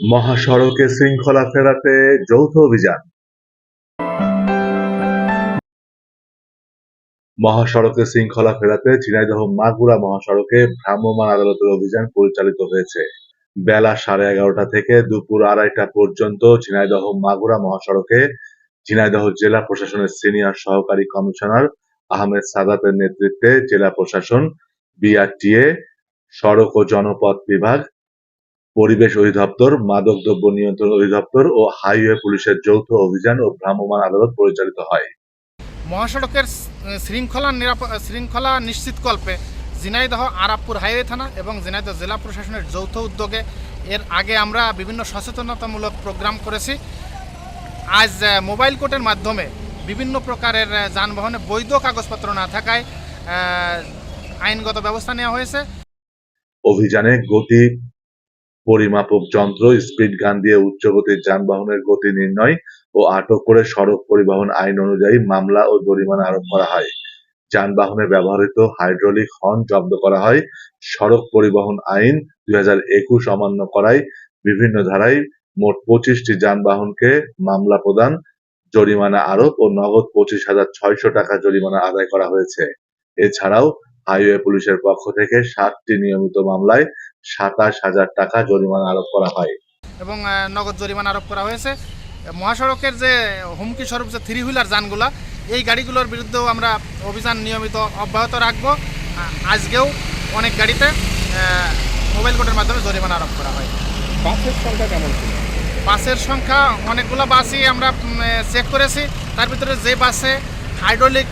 মহাসড়কে শৃঙ্খলা ফেরাতে যৌথ অভিযান। মহাসড়কে শৃঙ্খলা ফেরাতে ঝিনাইদহ মাগুরা মহাসড়কে ভ্রাম্যমাণ আদালতের অভিযান পরিচালিত হয়েছে। বেলা সাড়ে এগারোটা থেকে দুপুর আড়াইটা পর্যন্ত ঝিনাইদহ মাগুরা মহাসড়কে ঝিনাইদহ জেলা প্রশাসনের সিনিয়র সহকারী কমিশনার আহমেদ সাদাতের নেতৃত্বে জেলা প্রশাসন, বিআরটিএ, সড়ক ও জনপথ বিভাগ পরিবেশ অধিদপ্তর মাদকদ্রব্য নিয়ন্ত্রণ অধিদপ্তর ও হাইওয়ে পুলিশের যৌথ অভিযান ও ভ্রাম্যমাণ আদালত পরিচালিত হয়। মহাসড়কের শৃঙ্খলা শৃঙ্খলা নিশ্চিতকল্পে ঝিনাইদহ আরাবপুর হাইওয়ে থানা এবং ঝিনাইদহ জেলা প্রশাসনের যৌথ উদ্যোগে এর আগে আমরা বিভিন্ন সচেতনতামূলক প্রোগ্রাম করেছি। আজ মোবাইল কোর্টের মাধ্যমে বিভিন্ন প্রকারের যানবাহনে বৈধ কাগজপত্র না থাকায় আইনগত ব্যবস্থা নেওয়া হয়েছে। অভিযানে গতি পরিমাপক যন্ত্র, স্পিড গান দিয়ে উচ্চগতির যানবাহনের গতি নির্ণয় ও আটক করে সড়ক পরিবহন আইন অনুযায়ী মামলা ও জরিমানা আরোপ করা হয়। যানবাহনে ব্যবহৃত হাইড্রোলিক হর্ন জব্দ করা হয়। সড়ক পরিবহন আইন দুই হাজার একুশ অমান্য করায় বিভিন্ন ধারায় মোট পঁচিশটি যানবাহনকে মামলা প্রদান, জরিমানা আরোপ ও নগদ পঁচিশ হাজার ছয়শো টাকা জরিমানা আদায় করা হয়েছে। এছাড়াও হাইওয়ে পুলিশের পক্ষ থেকে সাতটি নিয়মিত মামলায় সাতাশ হাজার টাকা জরিমানা আরোপ করা হয়। এবং নগদ জরিমানা আরোপ করা হয়েছে। মহাসড়কের যে হুমকি স্বরূপ যে থ্রি হুইলার যানগুলা এই গাড়িগুলোর বিরুদ্ধেও আমরা অভিযান নিয়মিত অব্যাহত রাখব। আজকেও অনেক গাড়িতে মোবাইল কোর্টের মাধ্যমে জরিমানা আরোপ করা হয়। বাসের সংখ্যা কেমন ছিল? বাসের সংখ্যা অনেকগুলো বাসই আমরা চেক করেছি। তার ভিতরে যে বাসে হাইড্রোলিক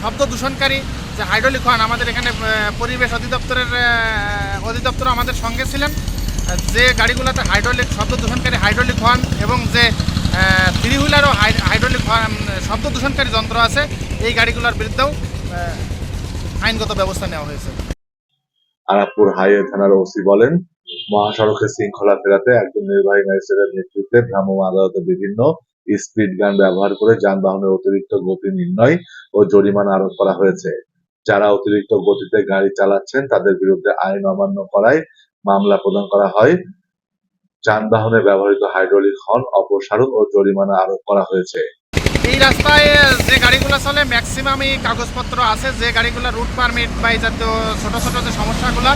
শব্দ দূষণকারী যে হাইড্রোলিক হর্ন আমাদের এখানে পরিবেশ অধিদপ্তরের অধিদপ্তর আমাদের সঙ্গে ছিলেন। যে গাড়িগুলোতে হাইড্রোলিক শব্দ দূষণকারী হাইড্রোলিক হর্ন এবং যে থ্রি হুইলারও হাইড্রোলিক শব্দ দূষণকারী যন্ত্র আছে, এই গাড়িগুলোর বিরুদ্ধেও আইনগত ব্যবস্থা নেওয়া হয়েছে। আরাপুর হাইওয়ে থানার ওসি বলেন, মহাসড়কে শৃঙ্খলা ফেরাতে একজন নির্বাহী ম্যাজিস্ট্রেটের নেতৃত্বে ভ্রাম্যমাণ আদালতে বিভিন্ন স্পিড গান ব্যবহার করে যানবাহনের অতিরিক্ত গতি নির্ণয় ও জরিমানা আরোপ করা হয়েছে। যারা অতিরিক্ত গতিতে গাড়ি চালাচ্ছেন তাদের বিরুদ্ধে আইন অমান্য করায় মামলা প্রদান করা হয়। যানবাহনে ব্যবহৃত হাইড্রোলিক হর্ন অপসারণ ও জরিমানা আরোপ করা হয়েছে। এই রাস্তায় যে গাড়িগুলো চলে ম্যাক্সিমামই কাগজপত্র আছে যে গাড়িগুলো রুট পারমিট বা এই জাতীয় ছোটো ছোটো যে সমস্যাগুলো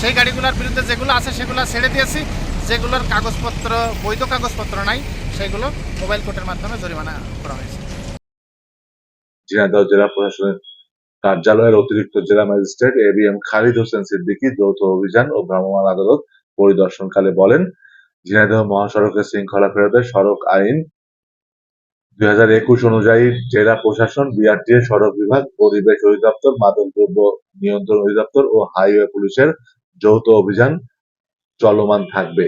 সেই গাড়িগুলোর বিরুদ্ধে যেগুলো আছে সেগুলো ছেড়ে দিয়েছি। যেগুলোর কাগজপত্র বৈধ কাগজপত্র নাই সেগুলো মোবাইল কোর্টের মাধ্যমে জরিমানা করা হয়েছে। ঝিনাইদহ জেলা প্রশাসনের কার্যালয়ের অতিরিক্ত জেলা magistrate A B M Khalid Hossain Siddiqui যৌথ অভিযান ও ভ্রাম্যমাণ আদালত পরিদর্শনকালে বলেন, ঝিনাইদহ মহাসড়কের শৃঙ্খলা ফেরাতে সড়ক আইন দুই হাজার একুশ অনুযায়ী জেলা প্রশাসন, বিআরটিএ, সড়ক বিভাগ, পরিবেশ অধিদপ্তর মাদকদ্রব্য নিয়ন্ত্রণ অধিদপ্তর ও হাইওয়ে পুলিশের যৌথ অভিযান চলমান থাকবে।